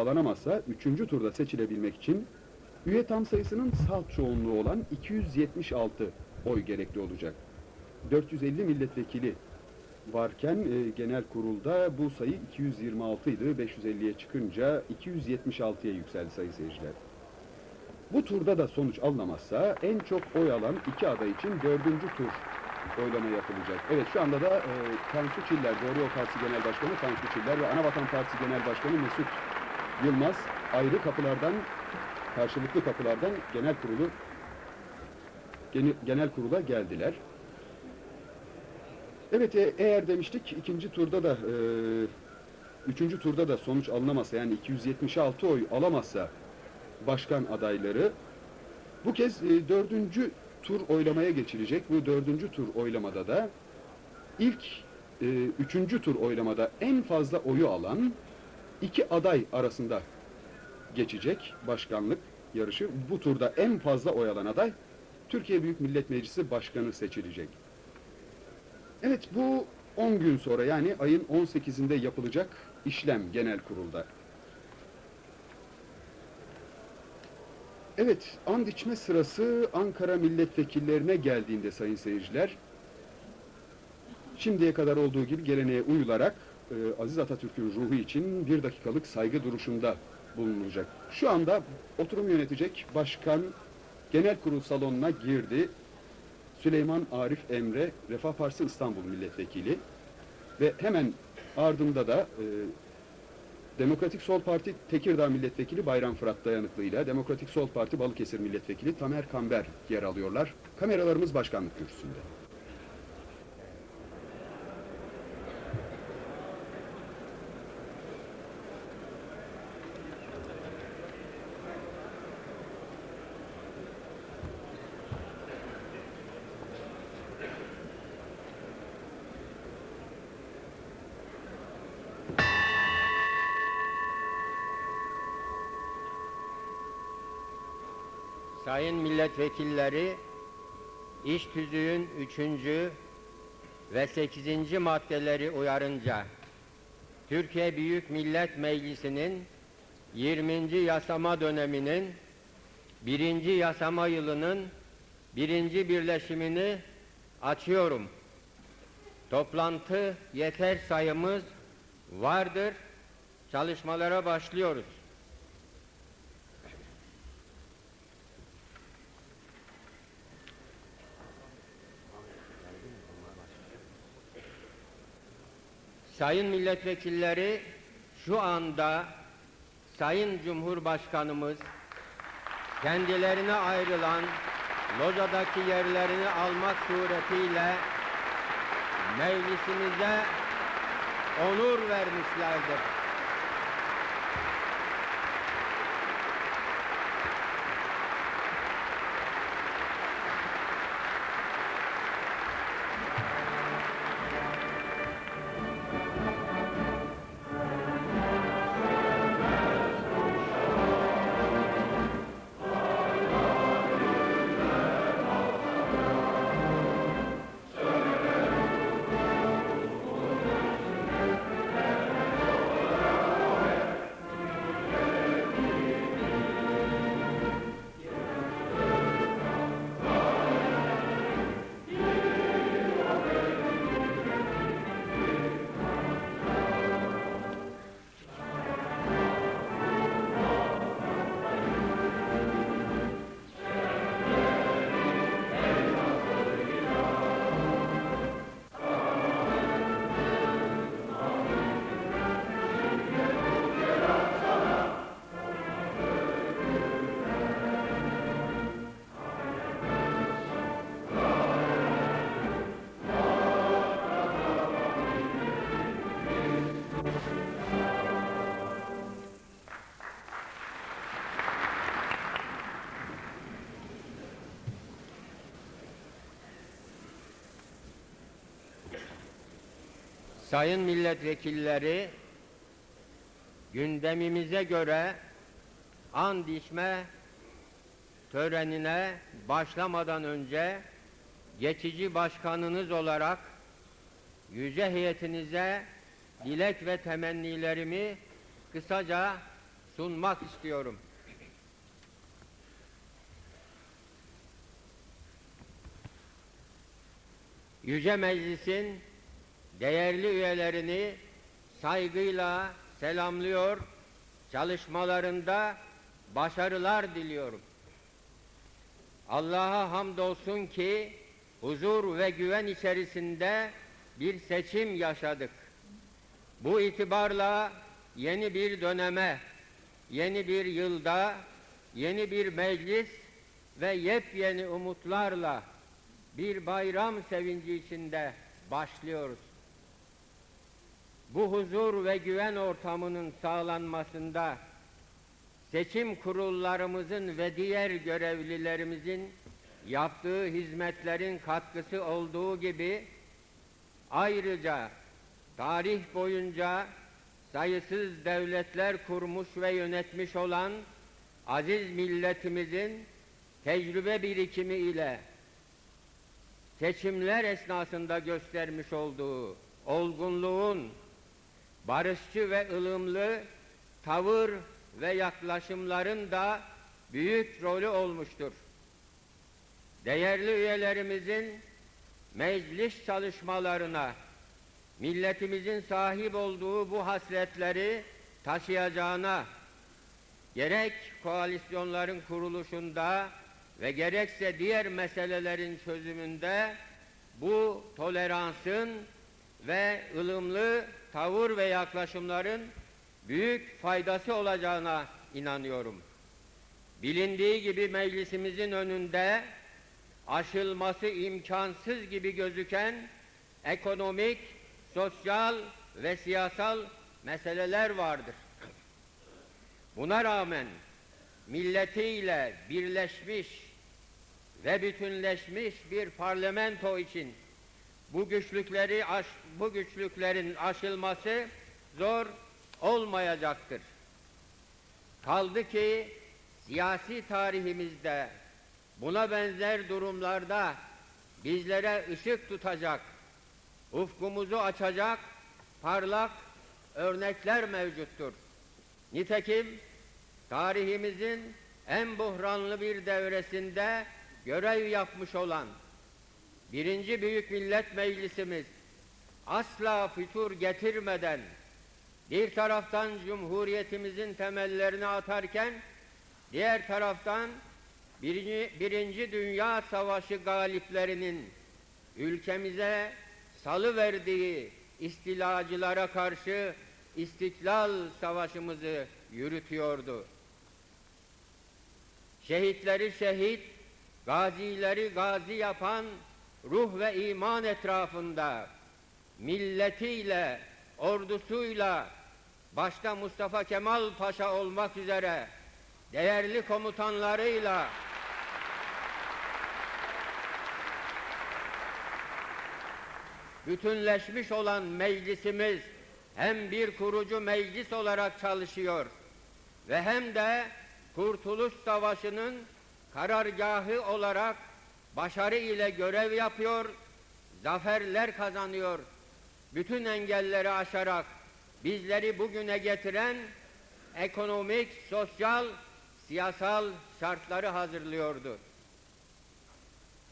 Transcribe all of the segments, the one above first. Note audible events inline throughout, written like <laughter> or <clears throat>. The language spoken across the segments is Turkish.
sağlanamazsa 3. turda seçilebilmek için üye tam sayısının salt çoğunluğu olan 276 oy gerekli olacak. 450 milletvekili varken e, genel kurulda bu sayı 226 idi. 550'ye çıkınca 276'ya yükseldi sayın seyirciler. Bu turda da sonuç alınamazsa en çok oy alan iki aday için dördüncü tur oylama yapılacak. Evet şu anda da e, Tansu Çiller, Doğru Yol Partisi Genel Başkanı Tansu Çiller ve Anavatan Partisi Genel Başkanı Mesut Yılmaz ayrı kapılardan, karşılıklı kapılardan genel kurulu gene- genel kurula geldiler. Evet e, eğer demiştik ikinci turda da e, üçüncü turda da sonuç alınamazsa yani 276 oy alamazsa başkan adayları bu kez e, dördüncü tur oylamaya geçilecek. Bu dördüncü tur oylamada da ilk e, üçüncü tur oylamada en fazla oyu alan iki aday arasında geçecek başkanlık yarışı. Bu turda en fazla oy alan aday Türkiye Büyük Millet Meclisi Başkanı seçilecek. Evet bu 10 gün sonra yani ayın 18'inde yapılacak işlem genel kurulda. Evet, and içme sırası Ankara milletvekillerine geldiğinde sayın seyirciler, şimdiye kadar olduğu gibi geleneğe uyularak e, Aziz Atatürk'ün ruhu için bir dakikalık saygı duruşunda bulunulacak. Şu anda oturum yönetecek başkan genel kurul salonuna girdi. Süleyman Arif Emre, Refah Partisi İstanbul Milletvekili ve hemen ardında da e, Demokratik Sol Parti Tekirdağ Milletvekili Bayram Fırat Dayanıklı ile Demokratik Sol Parti Balıkesir Milletvekili Tamer Kamber yer alıyorlar. Kameralarımız başkanlık kürsüsünde. Sayın milletvekilleri, iş tüzüğün 3. ve 8. maddeleri uyarınca Türkiye Büyük Millet Meclisi'nin 20. yasama döneminin 1. yasama yılının 1. birleşimini açıyorum. Toplantı yeter sayımız vardır. Çalışmalara başlıyoruz. Sayın milletvekilleri şu anda Sayın Cumhurbaşkanımız kendilerine ayrılan locadaki yerlerini almak suretiyle meclisimize onur vermişlerdir. Sayın milletvekilleri, gündemimize göre and içme törenine başlamadan önce geçici başkanınız olarak yüce heyetinize dilek ve temennilerimi kısaca sunmak istiyorum. Yüce Meclis'in değerli üyelerini saygıyla selamlıyor, çalışmalarında başarılar diliyorum. Allah'a hamdolsun ki huzur ve güven içerisinde bir seçim yaşadık. Bu itibarla yeni bir döneme, yeni bir yılda, yeni bir meclis ve yepyeni umutlarla bir bayram sevinci içinde başlıyoruz. Bu huzur ve güven ortamının sağlanmasında seçim kurullarımızın ve diğer görevlilerimizin yaptığı hizmetlerin katkısı olduğu gibi ayrıca tarih boyunca sayısız devletler kurmuş ve yönetmiş olan aziz milletimizin tecrübe birikimi ile seçimler esnasında göstermiş olduğu olgunluğun barışçı ve ılımlı tavır ve yaklaşımların da büyük rolü olmuştur. Değerli üyelerimizin meclis çalışmalarına milletimizin sahip olduğu bu hasletleri taşıyacağına gerek koalisyonların kuruluşunda ve gerekse diğer meselelerin çözümünde bu toleransın ve ılımlı tavır ve yaklaşımların büyük faydası olacağına inanıyorum. Bilindiği gibi meclisimizin önünde aşılması imkansız gibi gözüken ekonomik, sosyal ve siyasal meseleler vardır. Buna rağmen milletiyle birleşmiş ve bütünleşmiş bir parlamento için bu güçlükleri aş, bu güçlüklerin aşılması zor olmayacaktır. Kaldı ki siyasi tarihimizde buna benzer durumlarda bizlere ışık tutacak, ufkumuzu açacak parlak örnekler mevcuttur. Nitekim tarihimizin en buhranlı bir devresinde görev yapmış olan birinci Büyük Millet Meclisimiz asla fütur getirmeden bir taraftan Cumhuriyetimizin temellerini atarken diğer taraftan birinci, birinci Dünya Savaşı galiplerinin ülkemize salı verdiği istilacılara karşı istiklal savaşımızı yürütüyordu. Şehitleri şehit, gazileri gazi yapan ruh ve iman etrafında milletiyle, ordusuyla, başta Mustafa Kemal Paşa olmak üzere değerli komutanlarıyla bütünleşmiş olan meclisimiz hem bir kurucu meclis olarak çalışıyor ve hem de Kurtuluş Savaşı'nın karargahı olarak başarı ile görev yapıyor, zaferler kazanıyor. Bütün engelleri aşarak bizleri bugüne getiren ekonomik, sosyal, siyasal şartları hazırlıyordu.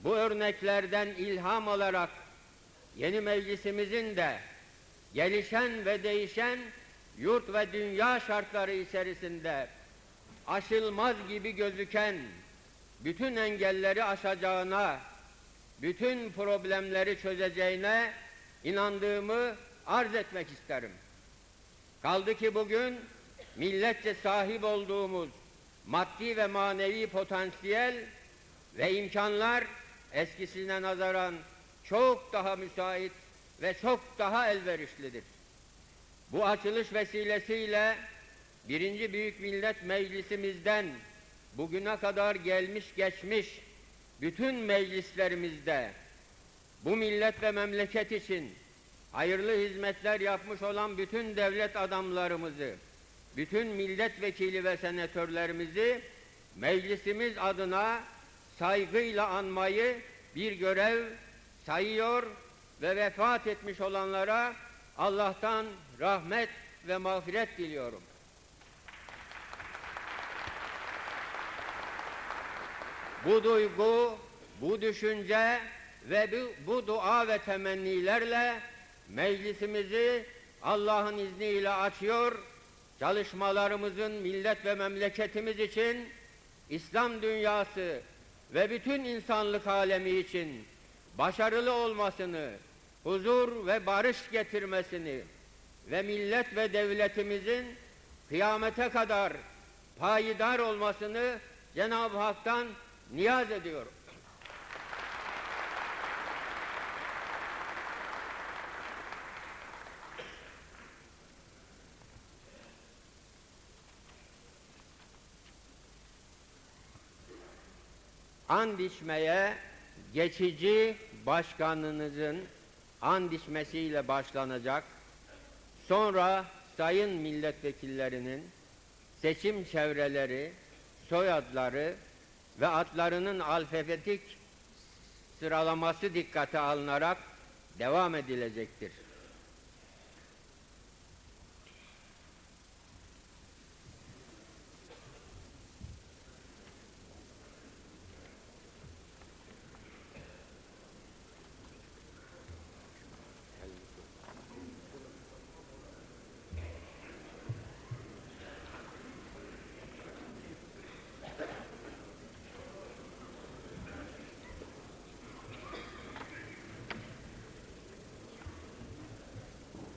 Bu örneklerden ilham alarak yeni meclisimizin de gelişen ve değişen yurt ve dünya şartları içerisinde aşılmaz gibi gözüken bütün engelleri aşacağına, bütün problemleri çözeceğine inandığımı arz etmek isterim. Kaldı ki bugün milletçe sahip olduğumuz maddi ve manevi potansiyel ve imkanlar eskisine nazaran çok daha müsait ve çok daha elverişlidir. Bu açılış vesilesiyle birinci Büyük Millet Meclisimizden bugüne kadar gelmiş geçmiş bütün meclislerimizde bu millet ve memleket için hayırlı hizmetler yapmış olan bütün devlet adamlarımızı, bütün milletvekili ve senatörlerimizi meclisimiz adına saygıyla anmayı bir görev sayıyor ve vefat etmiş olanlara Allah'tan rahmet ve mağfiret diliyorum. Bu duygu, bu düşünce ve bu, bu dua ve temennilerle meclisimizi Allah'ın izniyle açıyor. Çalışmalarımızın millet ve memleketimiz için, İslam dünyası ve bütün insanlık alemi için başarılı olmasını, huzur ve barış getirmesini ve millet ve devletimizin kıyamete kadar payidar olmasını Cenab-ı Hak'tan niyaz ediyorum. And içmeye geçici başkanınızın and içmesiyle başlanacak. Sonra sayın milletvekillerinin seçim çevreleri, soyadları ve adlarının alfabetik sıralaması dikkate alınarak devam edilecektir.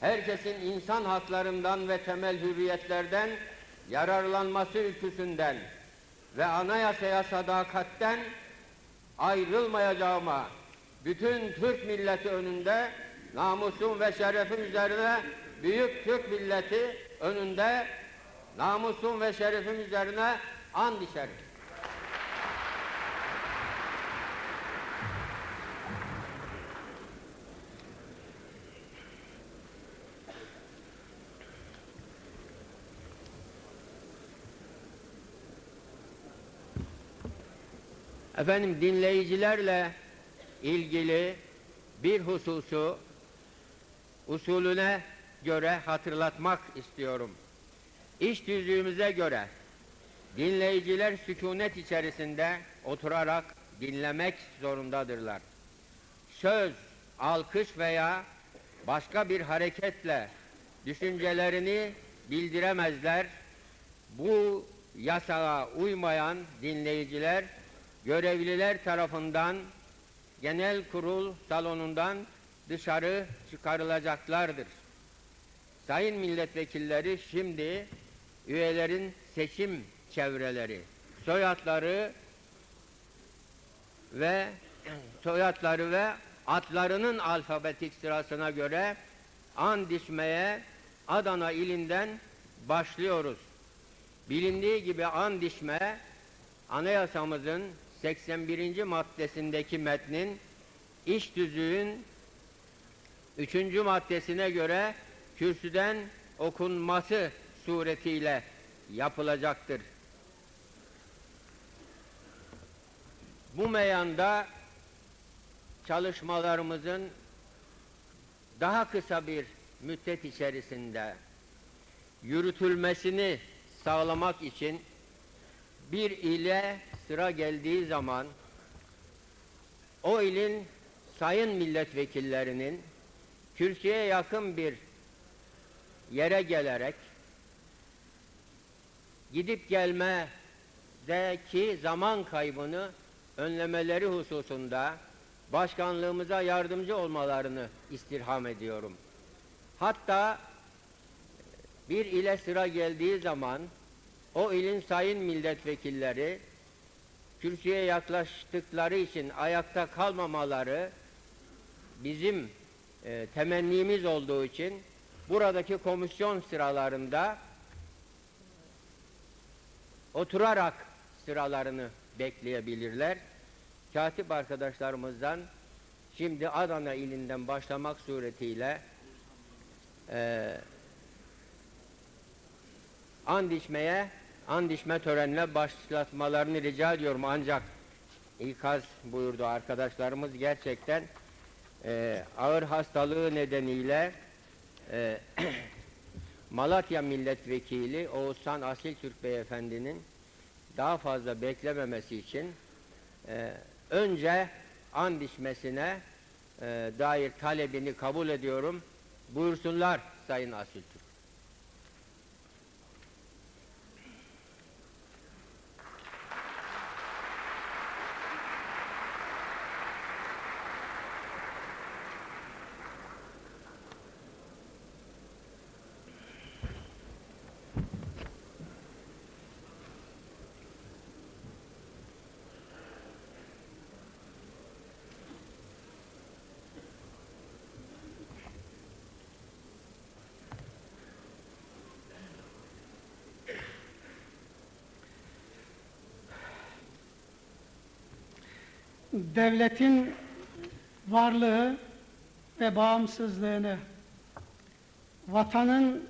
herkesin insan haklarından ve temel hürriyetlerden yararlanması ülküsünden ve anayasaya sadakatten ayrılmayacağıma bütün Türk milleti önünde namusum ve şerefim üzerine büyük Türk milleti önünde namusum ve şerefim üzerine and içerim. Efendim dinleyicilerle ilgili bir hususu usulüne göre hatırlatmak istiyorum. İş düzlüğümüze göre dinleyiciler sükunet içerisinde oturarak dinlemek zorundadırlar. Söz, alkış veya başka bir hareketle düşüncelerini bildiremezler. Bu yasağa uymayan dinleyiciler görevliler tarafından genel kurul salonundan dışarı çıkarılacaklardır. Sayın milletvekilleri şimdi üyelerin seçim çevreleri, soyadları ve soyadları ve adlarının alfabetik sırasına göre and içmeye Adana ilinden başlıyoruz. Bilindiği gibi and içme anayasamızın 81. maddesindeki metnin iş tüzüğün 3. maddesine göre kürsüden okunması suretiyle yapılacaktır. Bu meyanda çalışmalarımızın daha kısa bir müddet içerisinde yürütülmesini sağlamak için bir ile sıra geldiği zaman o ilin sayın milletvekillerinin kürsüye yakın bir yere gelerek gidip gelmedeki zaman kaybını önlemeleri hususunda başkanlığımıza yardımcı olmalarını istirham ediyorum. Hatta bir ile sıra geldiği zaman o ilin sayın milletvekilleri kürsüye yaklaştıkları için ayakta kalmamaları bizim e, temennimiz olduğu için buradaki komisyon sıralarında oturarak sıralarını bekleyebilirler. Katip arkadaşlarımızdan şimdi Adana ilinden başlamak suretiyle eee and içmeye, and içme törenine başlatmalarını rica ediyorum ancak ikaz buyurdu arkadaşlarımız gerçekten eee, ağır hastalığı nedeniyle eee, <clears throat> Malatya Milletvekili Oğuzhan Asil Türk Beyefendinin daha fazla beklememesi için eee, önce and içmesine eee, dair talebini kabul ediyorum. Buyursunlar Sayın Asil Türk. Devletin varlığı ve bağımsızlığını, vatanın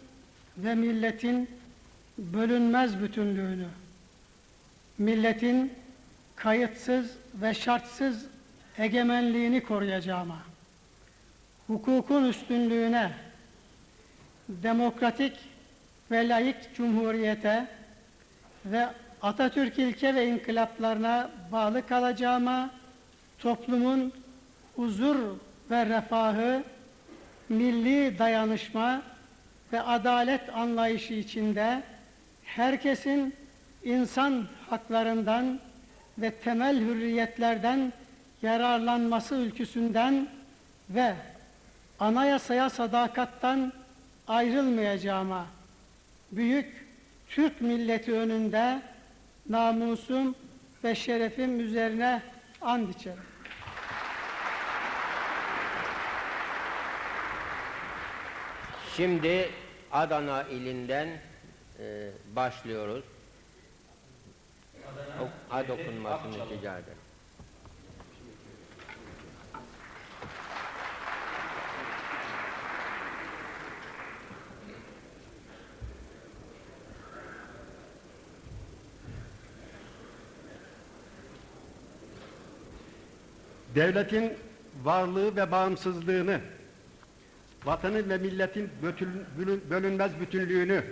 ve milletin bölünmez bütünlüğünü, milletin kayıtsız ve şartsız egemenliğini koruyacağıma, hukukun üstünlüğüne, demokratik ve layık cumhuriyete ve Atatürk ilke ve inkılaplarına bağlı kalacağıma, toplumun huzur ve refahı, milli dayanışma ve adalet anlayışı içinde herkesin insan haklarından ve temel hürriyetlerden yararlanması ülküsünden ve anayasaya sadakattan ayrılmayacağıma, büyük Türk milleti önünde namusum ve şerefim üzerine and içerim. Şimdi Adana ilinden e, başlıyoruz. Ok, ad okunmasını rica ederim. devletin varlığı ve bağımsızlığını, vatanın ve milletin bölünmez bütünlüğünü,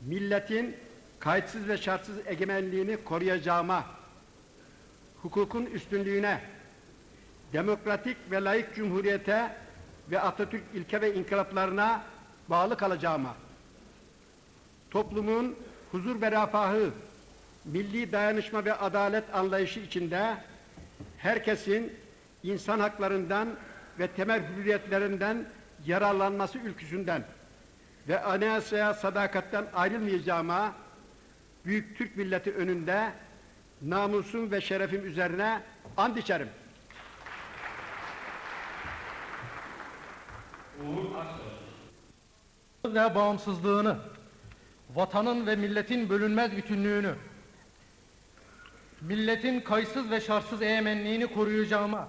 milletin kayıtsız ve şartsız egemenliğini koruyacağıma, hukukun üstünlüğüne, demokratik ve layık cumhuriyete ve Atatürk ilke ve inkılaplarına bağlı kalacağıma, toplumun huzur ve refahı, milli dayanışma ve adalet anlayışı içinde herkesin insan haklarından ve temel hürriyetlerinden yararlanması ülküsünden ve anayasaya sadakatten ayrılmayacağıma büyük Türk milleti önünde namusum ve şerefim üzerine and içerim. ve bağımsızlığını, vatanın ve milletin bölünmez bütünlüğünü, milletin kayıtsız ve şartsız egemenliğini koruyacağıma,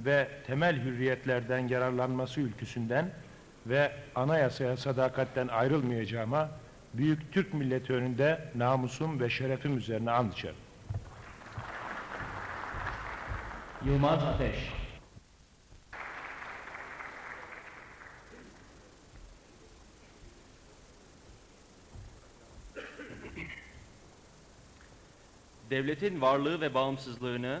ve temel hürriyetlerden yararlanması ülküsünden ve anayasaya sadakatten ayrılmayacağıma büyük Türk milleti önünde namusum ve şerefim üzerine and içerim. Yılmaz Ateş devletin varlığı ve bağımsızlığını,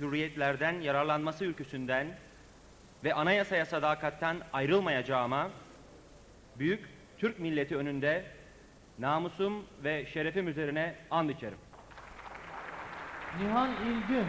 hürriyetlerden yararlanması ülküsünden ve anayasaya sadakatten ayrılmayacağıma, büyük Türk milleti önünde namusum ve şerefim üzerine and içerim. Nihan İlgün